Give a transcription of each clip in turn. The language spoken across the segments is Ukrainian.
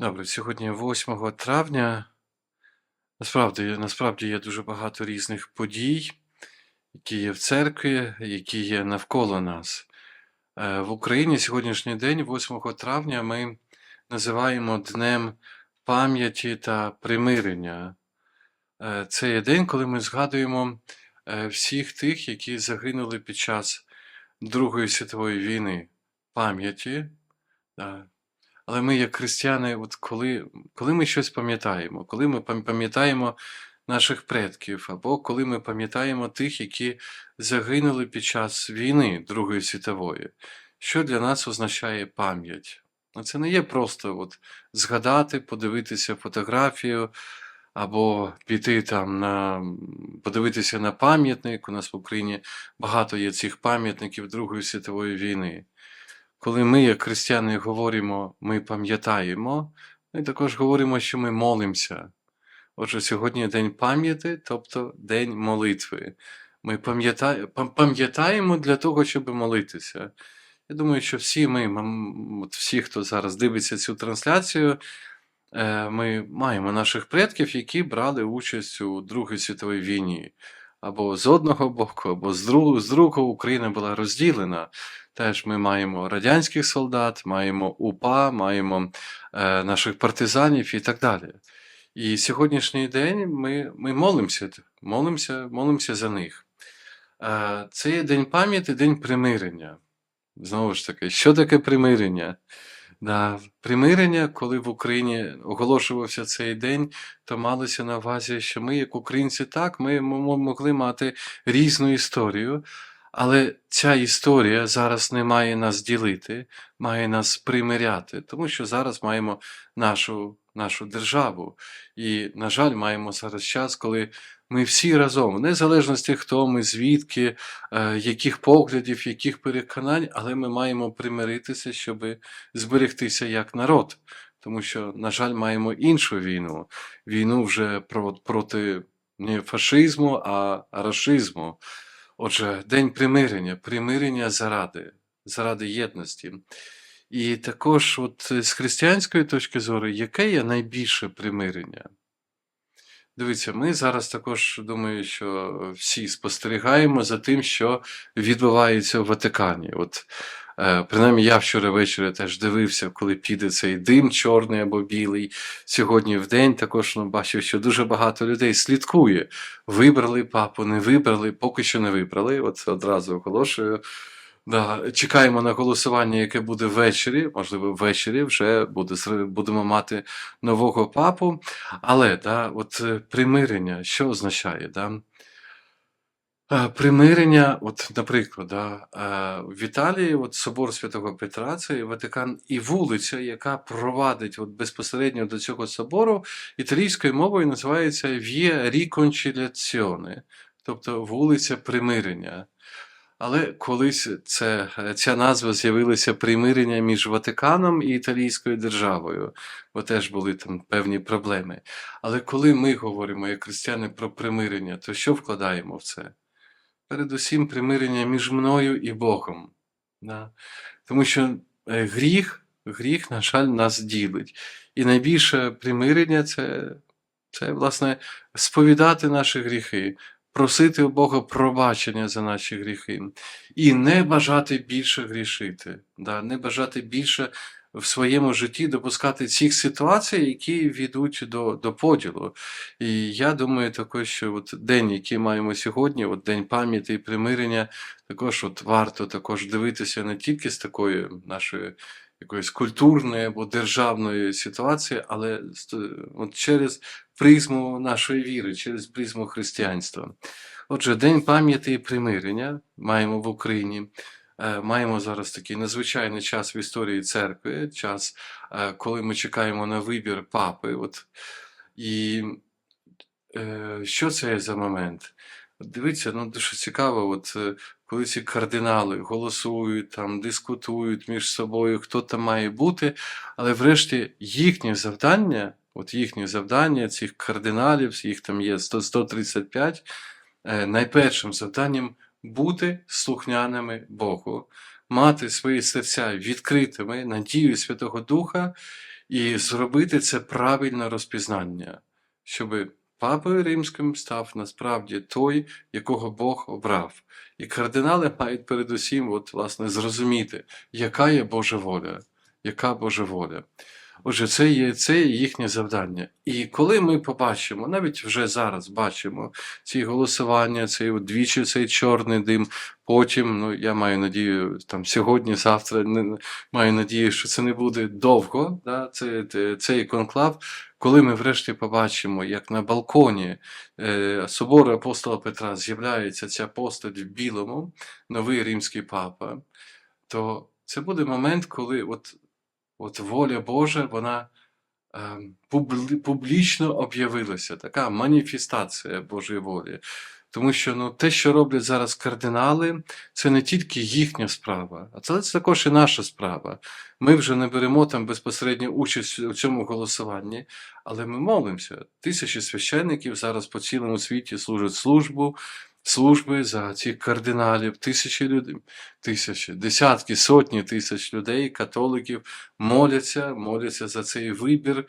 Добре, сьогодні 8 травня. Насправді, насправді є дуже багато різних подій, які є в церкві, які є навколо нас. Е, В Україні сьогоднішній день, 8 травня, ми називаємо Днем пам'яті та примирення. Е, Це є день, коли ми згадуємо е, всіх тих, які загинули під час Другої світової війни пам'яті. Але ми, як християни, от коли, коли ми щось пам'ятаємо, коли ми пам- пам'ятаємо наших предків, або коли ми пам'ятаємо тих, які загинули під час війни Другої світової, що для нас означає пам'ять? Ну, Це не є просто от згадати, подивитися фотографію, або піти там на подивитися на пам'ятник. У нас в Україні багато є цих пам'ятників Другої світової війни. Коли ми, як християни, говоримо, ми пам'ятаємо, ми також говоримо, що ми молимося. Отже, сьогодні день пам'яті, тобто день молитви. Ми пам'ятаємо для того, щоб молитися. Я думаю, що всі ми, от всі, хто зараз дивиться цю трансляцію, е, ми маємо наших предків, які брали участь у Другій світовій війні. Або з одного боку, або з другого, з другого Україна була розділена. Теж ми маємо радянських солдат, маємо УПА, маємо е, наших партизанів і так далі. І сьогоднішній день ми, ми молимося, молимося, молимося за них. Е, це є День пам'яті, День примирення. Знову ж таки, що таке примирення? Да, примирення, коли в Україні оголошувався цей день, то малося на увазі, що ми, як українці, так, ми могли мати різну історію, але ця історія зараз не має нас ділити, має нас примиряти, тому що зараз маємо нашу, нашу державу. І, на жаль, маємо зараз час, коли ми всі разом, в незалежності хто ми, звідки, е, яких поглядів, яких переконань, але ми маємо примиритися, щоб зберегтися як народ. Тому що, на жаль, маємо іншу війну. Війну вже проти не фашизму, а рашизму. Отже, День примирення, примирення заради, заради єдності. І також, от з християнської точки зору, яке є найбільше примирення? Дивіться, ми зараз також думаю, що всі спостерігаємо за тим, що відбувається в Ватикані. От, е, принаймні, я вчора ввечері теж дивився, коли піде цей дим чорний або білий. Сьогодні в день також ну, бачив, що дуже багато людей слідкує. Вибрали папу, не вибрали, поки що не вибрали. От одразу оголошую. Да, чекаємо на голосування, яке буде ввечері. Можливо, ввечері вже буде, будемо мати нового папу. Але да, от е, примирення, що означає? Да? Е, Примирення, от, наприклад, да, е, в Італії от собор Святого Петра, це Ватикан, і вулиця, яка провадить от безпосередньо до цього собору, італійською мовою називається Via Riconciliazione, тобто вулиця примирення. Але колись це, ця назва з'явилася примирення між Ватиканом і Італійською державою, бо теж були там певні проблеми. Але коли ми говоримо як християни про примирення, то що вкладаємо в це? Передусім примирення між мною і Богом. Да? Тому що е, гріх, гріх, на жаль, нас ділить. І найбільше примирення це, це власне, сповідати наші гріхи, просити у Бога пробачення за наші гріхи і не бажати більше грішити, да? не бажати більше в своєму житті допускати цих ситуацій, які ведуть до, до поділу. І я думаю також, що от день, який маємо сьогодні, от День пам'яті і примирення, також от варто також дивитися не тільки з такої нашої якоїсь культурної або державної ситуації, але от через призму нашої віри, через призму християнства. Отже, День пам'яті і примирення маємо в Україні. Е, Маємо зараз такий надзвичайний час в історії церкви, час, е, коли ми чекаємо на вибір папи. От, і е, що це за момент? Дивіться, ну дуже цікаво, от коли ці кардинали голосують, там, дискутують між собою, хто там має бути, але врешті їхнє завдання, от їхнє завдання цих кардиналів, їх там є 135, е, найпершим завданням бути слухняними Богу, мати свої серця відкритими, надію Святого Духа і зробити це правильне розпізнання, щоб папою римським став насправді той, якого Бог обрав. І кардинали мають передусім, от, власне, зрозуміти, яка є Божа воля, яка Божа воля. Отже, це є, це є їхнє завдання. І коли ми побачимо, навіть вже зараз бачимо ці голосування, цей двічі цей чорний дим, потім, ну я маю надію, там сьогодні, завтра не, маю надію, що це не буде довго, да, це, це, цей конклав, коли ми врешті побачимо, як на балконі е, собору апостола Петра з'являється ця постать в білому, новий римський папа, то це буде момент, коли от от воля Божа, вона е, публи- публічно об'явилася, така маніфестація Божої волі. Тому що ну, те, що роблять зараз кардинали, це не тільки їхня справа, а це також і наша справа. Ми вже не беремо там безпосередньо участь у цьому голосуванні, але ми молимося. Тисячі священників зараз по цілому світі служать службу, служби за цих кардиналів, тисячі людей, тисячі, десятки, сотні тисяч людей, католиків моляться, моляться за цей вибір.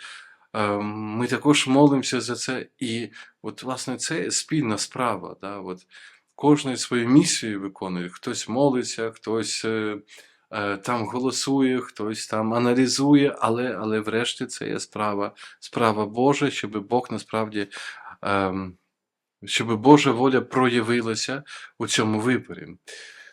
Ем, Ми також молимося за це. І от, власне, це спільна справа. Да? От, кожен свою місію виконує. Хтось молиться, хтось е, е, там голосує, хтось там аналізує, але, але врешті це є справа, справа Божа, щоб Бог насправді. Ем, щоб Божа воля проявилася у цьому виборі.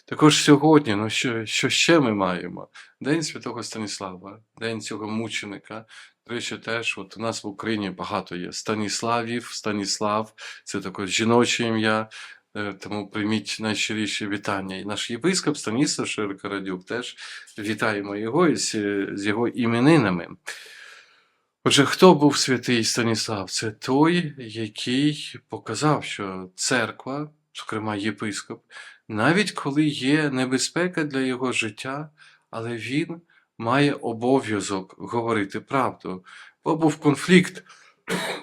Також сьогодні, ну що, що ще ми маємо? День Святого Станіслава, День цього мученика. До речі, теж от у нас в Україні багато є Станіславів, Станіслав, це також жіноче ім'я, е, тому прийміть найщиріші вітання. І наш єпископ Станіслав Широкорадюк теж вітаємо його із, з його іменинами. Отже, хто був святий Станіслав? Це той, який показав, що церква, зокрема єпископ, навіть коли є небезпека для його життя, але він має обов'язок говорити правду. Бо був конфлікт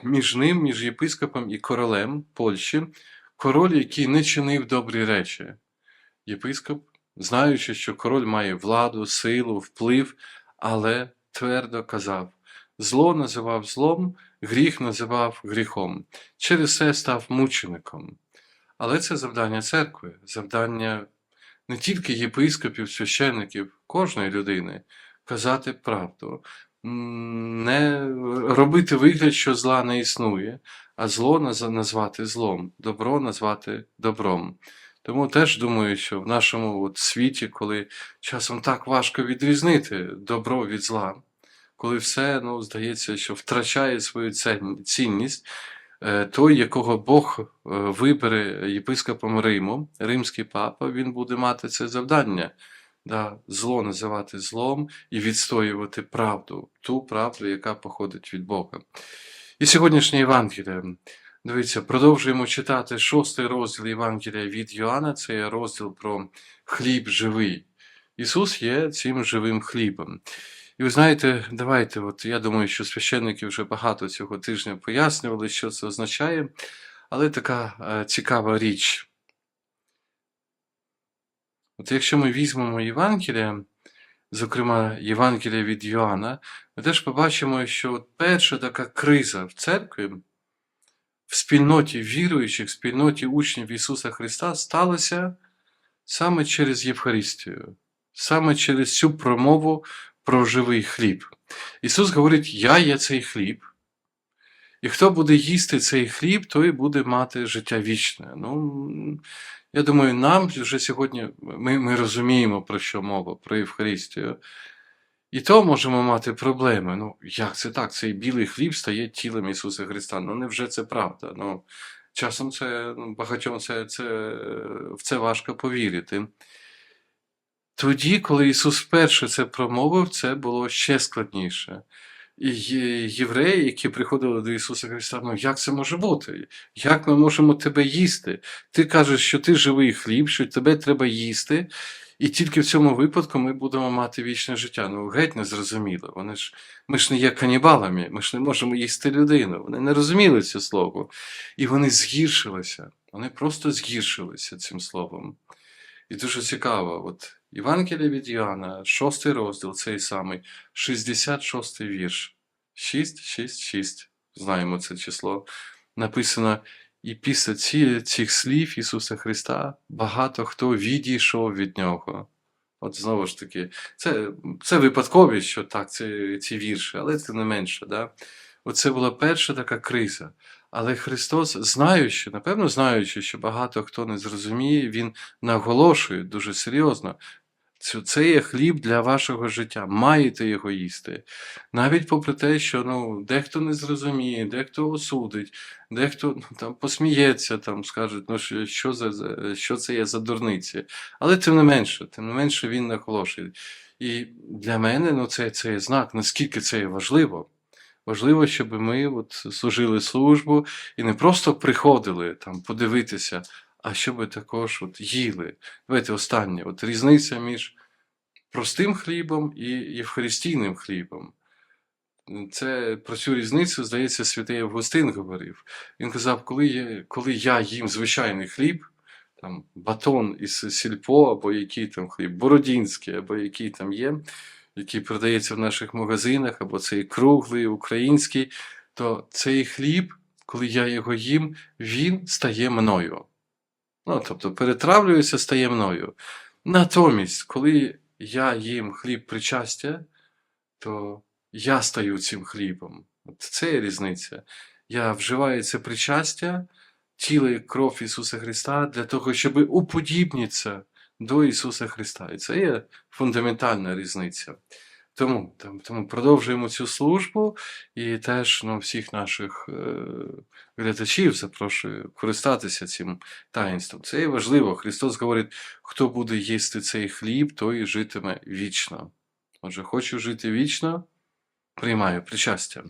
між ним, між єпископом і королем Польщі, король, який не чинив добрі речі. Єпископ, знаючи, що король має владу, силу, вплив, але твердо казав. Зло називав злом, гріх називав гріхом. Через це став мучеником. Але це завдання церкви, завдання не тільки єпископів, священників, кожної людини казати правду, не робити вигляд, що зла не існує, а зло назвати злом, добро назвати добром. Тому теж думаю, що в нашому от світі, коли часом так важко відрізнити добро від зла, коли все ну, здається, що втрачає свою цінність, е, той, якого Бог е, вибере єпископом Риму, римський папа, він буде мати це завдання. Да, зло називати злом і відстоювати правду, ту правду, яка походить від Бога. І сьогоднішнє Євангеліє. Дивіться, продовжуємо читати шостий розділ Євангелія від Йоанна, це розділ про хліб живий. Ісус є цим живим хлібом. І ви знаєте, давайте, от я думаю, що священники вже багато цього тижня пояснювали, що це означає, але така е, цікава річ. От якщо ми візьмемо Євангелія, зокрема Євангелія від Йоанна, ми теж побачимо, що от перша така криза в церкві, в спільноті віруючих, в спільноті учнів Ісуса Христа сталося саме через Євхаристію, саме через цю промову про живий хліб. Ісус говорить: Я є цей хліб. І хто буде їсти цей хліб, той буде мати життя вічне. Ну, я думаю, нам вже сьогодні ми, ми розуміємо, про що мова, про Євхаристію. І то можемо мати проблеми. Ну, як це так? Цей білий хліб стає тілом Ісуса Христа. Ну, невже це правда? Ну, часом це ну, багатьом це, це, в це важко повірити. Тоді, коли Ісус вперше це промовив, це було ще складніше. І євреї, які приходили до Ісуса Христа, ну як це може бути? Як ми можемо тебе їсти? Ти кажеш, що ти живий хліб, що тебе треба їсти, і тільки в цьому випадку ми будемо мати вічне життя. Ну, геть не зрозуміло. Вони ж, ми ж не є канібалами, ми ж не можемо їсти людину. Вони не розуміли це слово. І вони згіршилися. Вони просто згіршилися цим словом. І дуже цікаво, от Євангелія від Іоанна, 6 розділ, цей самий, 66 вірш. 6, 6, 6. Знаємо це число. Написано, і після ці, цих слів Ісуса Христа багато хто відійшов від Нього. От знову ж таки, це, це випадковість, що так, це ці вірші, але це не менше. Да? Оце була перша така криза. Але Христос, знаючи, напевно, знаючи, що багато хто не зрозуміє, Він наголошує дуже серйозно. Це є хліб для вашого життя, маєте його їсти. Навіть попри те, що ну, дехто не зрозуміє, дехто осудить, дехто ну, там, посміється, там, скаже, ну, що, що, за- що це є за дурниці. Але тим не менше, тим не менше він наголошує. І для мене ну, це, це є знак, наскільки це є важливо. Важливо, щоб ми от служили службу і не просто приходили там подивитися, а щоб також от їли. Давайте останнє. От різниця між простим хлібом і євхаристійним хлібом. Це про цю різницю, здається, святий Августин говорив. Він казав, коли я, коли я їм звичайний хліб, там батон із сільпо, або який там хліб, бородінський, або який там є, який продається в наших магазинах, або цей круглий, український, то цей хліб, коли я його їм, він стає мною. Ну, тобто перетравлюється, стає мною. Натомість, коли я їм хліб причастя, то я стаю цим хлібом. От це є різниця. Я вживаю це причастя, тіло і кров Ісуса Христа для того, щоб уподібнитися до Ісуса Христа. І це є фундаментальна різниця. Тому, тому продовжуємо цю службу і теж ну, всіх наших е, глядачів запрошую користатися цим таїнством. Це є важливо. Христос говорить, хто буде їсти цей хліб, той житиме вічно. Отже, хочу жити вічно, приймаю причастя.